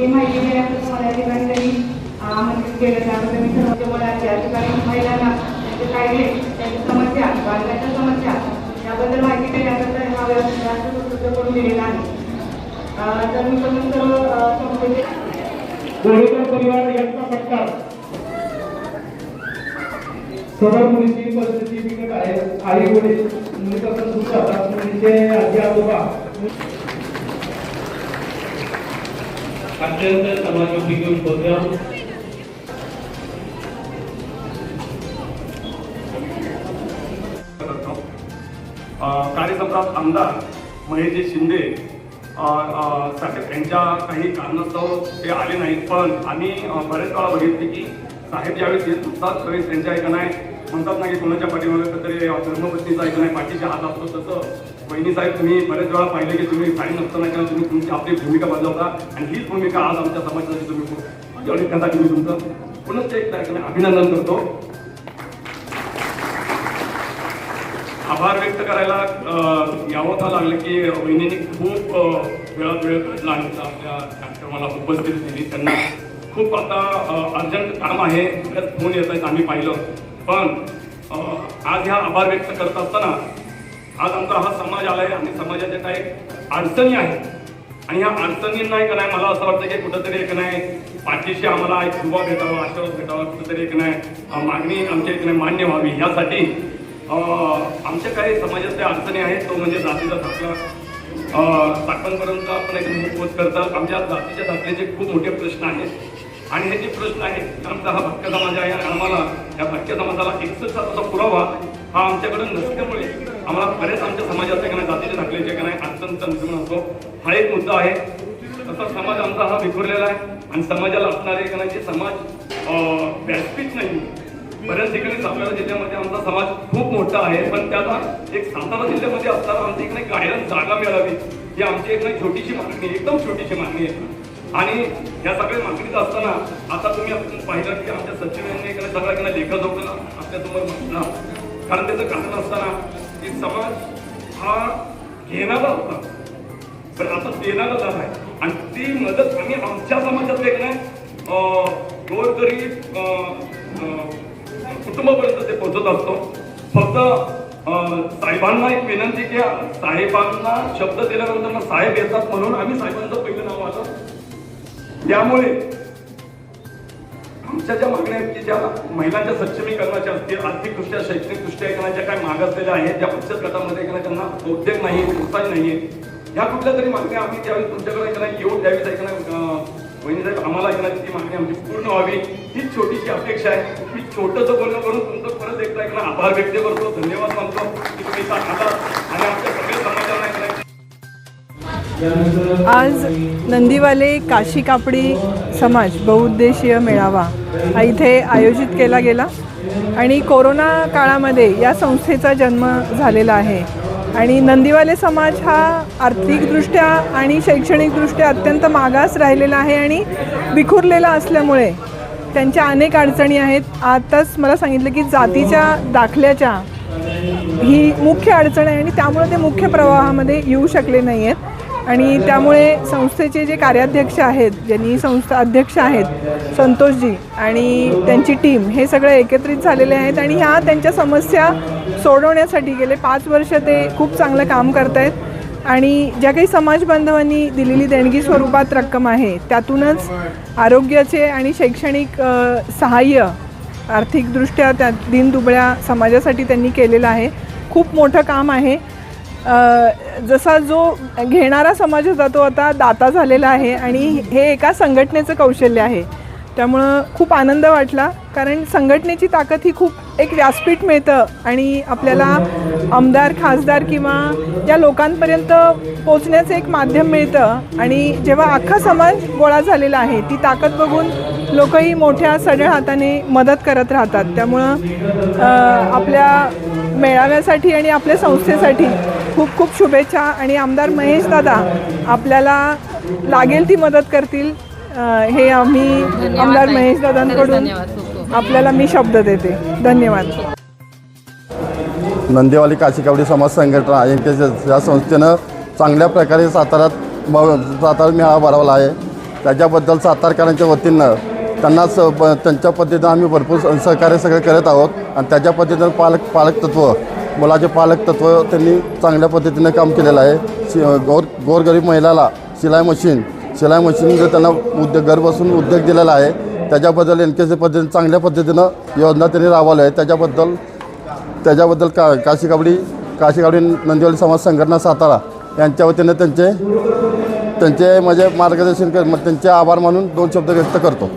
ही माहिती देण्यासाठी मला या ठिकाणी त्यांनी आमंत्रित केलं त्यामध्ये मी सर्व मला या ठिकाणी महिलांना त्यांचे कायदे त्यांच्या समस्या बालकांच्या समस्या याबद्दल माहिती देण्याबद्दल हा व्यवस्था उपलब्ध करून दिलेला आहे. तर मी पण सर्व संस्थेचे गोरेकर परिवार यांचा फटका सर्व मुलीची परिस्थिती बिकट आहे. आई वडील अत्यंत समाजोपयोगी उपक्रम करतो. आमदार महेशजी शिंदे साहेब यांच्या काही कारणास्तव ते आले नाहीत पण आम्ही बऱ्याच बरेच वेळा बघितले की साहेब ज्यावेळेस येत असतात त्यावेळेस त्यांच्या ऐका नाही म्हणतात ना की कोणाच्या पाठीमागे तरी धर्मपत्नीचा ऐकून नाही पाठीच्या हात असतो तसं. बहिणी साहेब तुम्ही बरेच वेळा पाहिले की तुम्ही साई नसताना किंवा तुम्ही तुमची आपली भूमिका बजावता आणि हीच भूमिका आज आमच्या समाजासाठी तुम्ही एवढी त्यासाठी मी तुमचं? पुनश्च एक ऐका अभिनंदन करतो. आभार व्यक्त करायला यावं का लागलं की बहिणींनी खूप वेळात वेळ काढला आणि आपल्या कार्यक्रमाला उपस्थिती दिली. त्यांना खूप आता अर्जंट काम आहे. फोन येत आहेत आम्ही पाहिलं. पण आज ह्या आभार व्यक्त करत असताना आज आमचा हा समाज आला आहे आणि समाजाच्या काही अडचणी आहेत. आणि ह्या अडचणींना एक नाही मला असं वाटतं की कुठंतरी एक नाही पाठीशी आम्हाला एक दुवा भेटावा आशीर्वाद भेटावा कुठंतरी एक नाही मागणी आमच्या एक नाही मान्य व्हावी. ह्यासाठी आमच्या काही समाजातल्या अडचणी आहेत तो म्हणजे जातीचा दाखला साठवणपर्यंत आपण एक पोच करतात. आमच्या जातीच्या दाखल्याचे खूप मोठे प्रश्न आहेत. आणि हे जे प्रश्न आहेत आमचा हा भटक्या समाज आहे आणि आम्हाला या भटक्या समाजाला एकसष्ट पुरावा हा आमच्याकडे नसल्यामुळे आम्हाला बरेच आमच्या समाजातल्या जातीचे जातीच्या दाखल्याचे नाही अत्यंत निर्माण असतो हा एक मुद्दा आहे. तसा समाज आमचा हा विखुरलेला आहे आणि समाजाला असणारे का नाही जे समाज व्यासपीठ नाही बऱ्याच ठिकाणी सातारा जिल्ह्यामध्ये आमचा समाज खूप मोठा आहे. पण त्याला एक सातारा जिल्ह्यामध्ये असताना आमची एक नाही गायन जागा मिळावी ही आमची एक नाही छोटीशी मागणी आहे एकदम छोटीशी मागणी आहे. आणि या सगळ्या मागणीत असताना आता तुम्ही आपण पाहिलं की आमच्या सचिव यांनी एक सगळ्या काही लेखा जोडला आपल्यासमोर म्हटला. कारण त्याचं कारण असताना की समाज हा घेणारा होता. पण आता देणारा झाला आहे. आणि ती मदत आम्ही आमच्या समाजात एक नाही गोरगरीब कुटुंबापर्यंत ते पोहोचत असतो. फक्त साहेबांना एक विनंती की साहेबांना शब्द दिल्यानंतर साहेब येतात म्हणून आम्ही साहेबांचं पहिलं नाव आलं त्यामुळे आमच्या ज्या मागण्या आहेत की ज्या महिलांच्या सक्षमीकरणाच्या असतील आर्थिकदृष्ट्या शैक्षणिकदृष्ट्या एखाद्या काय मागासलेल्या आहेत ज्या बचत गटामध्ये एखाद्या त्यांना उद्योग नाही प्रोत्साहन नाहीये ह्या कुठल्या तरी मागण्या आम्ही त्यावेळी तुमच्याकडे एखादा येऊन द्यावी ऐकणं साहेब आम्हाला ऐकणार ती मागणी आमची पूर्ण व्हावी ही छोटीशी अपेक्षा आहे. मी छोटंसं बोलणं करून तुमचं परत एकदा ऐकणं आभार व्यक्त करतो. धन्यवाद मानतो. की तुम्ही आज नंदीवाले काशी कापडी समाज बहुउद्देशीय मेळावा हा इथे आयोजित केला गेला. आणि कोरोना काळामध्ये या संस्थेचा जन्म झालेला आहे. आणि नंदीवाले समाज हा आर्थिकदृष्ट्या आणि शैक्षणिकदृष्ट्या अत्यंत मागास राहिलेला आहे आणि विखुरलेला असल्यामुळे त्यांच्या अनेक अडचणी आहेत. आताच मला सांगितलं की जातीच्या दाखल्याच्या ही मुख्य अडचण आहे आणि त्यामुळे ते मुख्य प्रवाहामध्ये येऊ शकले नाही आहेत आणि त्यामुळे संस्थेचे जे कार्याध्यक्ष आहेत ज्यांनी संस्था अध्यक्ष आहेत संतोषजी आणि त्यांची टीम हे सगळे एकत्रित झालेले आहेत आणि ह्या त्यांच्या समस्या सोडवण्यासाठी गेले पाच वर्ष ते खूप चांगलं काम करत आहेत आणि ज्या काही समाज बांधवांनी दिलेली देणगी स्वरूपात रक्कम आहे त्यातूनच आरोग्याचे आणि शैक्षणिक सहाय्य आर्थिकदृष्ट्या त्या दिनदुबळ्या समाजासाठी त्यांनी केलेलं आहे. खूप मोठं काम आहे. जसा जो घेणारा समाज होता तो आता दाता झालेला आहे आणि हे एका संघटनेचं कौशल्य आहे. त्यामुळं खूप आनंद वाटला कारण संघटनेची ताकद ही खूप एक व्यासपीठ मिळतं आणि आपल्याला आमदार खासदार किंवा या लोकांपर्यंत पोचण्याचं एक माध्यम मिळतं. आणि जेव्हा अख्खा समाज गोळा झालेला आहे ती ताकद बघून लोकही मोठ्या सढळ हाताने मदत करत राहतात. त्यामुळं आपल्या मेळाव्यासाठी आणि आपल्या संस्थेसाठी खूप खूप शुभेच्छा आणि आमदार महेश दादा आपल्याला लागेल ती मदत करतील. हे आम्ही आमदार महेश दादांकडून आपल्याला मी शब्द देते. धन्यवाद. नंदेवाली काशीकावडी समाज संघटना यांच्या या संस्थेनं चांगल्या प्रकारे साताऱ्यात म सातारा मेळावा भरवला आहे. त्याच्याबद्दल सातारकरांच्या वतीनं त्यांना स प त्यांच्या पद्धतीनं आम्ही भरपूर स- सहकार्य सगळं करत आहोत. आणि त्याच्या पद्धतीनं पालक पालक तत्व मुलाचे पालक तत्व त्यांनी चांगल्या पद्धतीनं काम केलेलं आहे. शि गोर गोरगरीब महिलाला शिलाई मशीन शिलाई मशीन जर त्यांना उद्योग घर बसून उद्योग दिलेला आहे त्याच्याबद्दल एन के सी पद्धतीने चांगल्या पद्धतीनं योजना त्यांनी राबवल्या आहे. त्याच्याबद्दल त्याच्याबद्दल का काशी काबडी काशी काबडी नंदिवली समाज संघटना सातारा यांच्या वतीने त्यांचे त्यांचे म्हणजे मार्गदर्शन कर मग त्यांचे आभार मानून दोन शब्द व्यक्त करतो.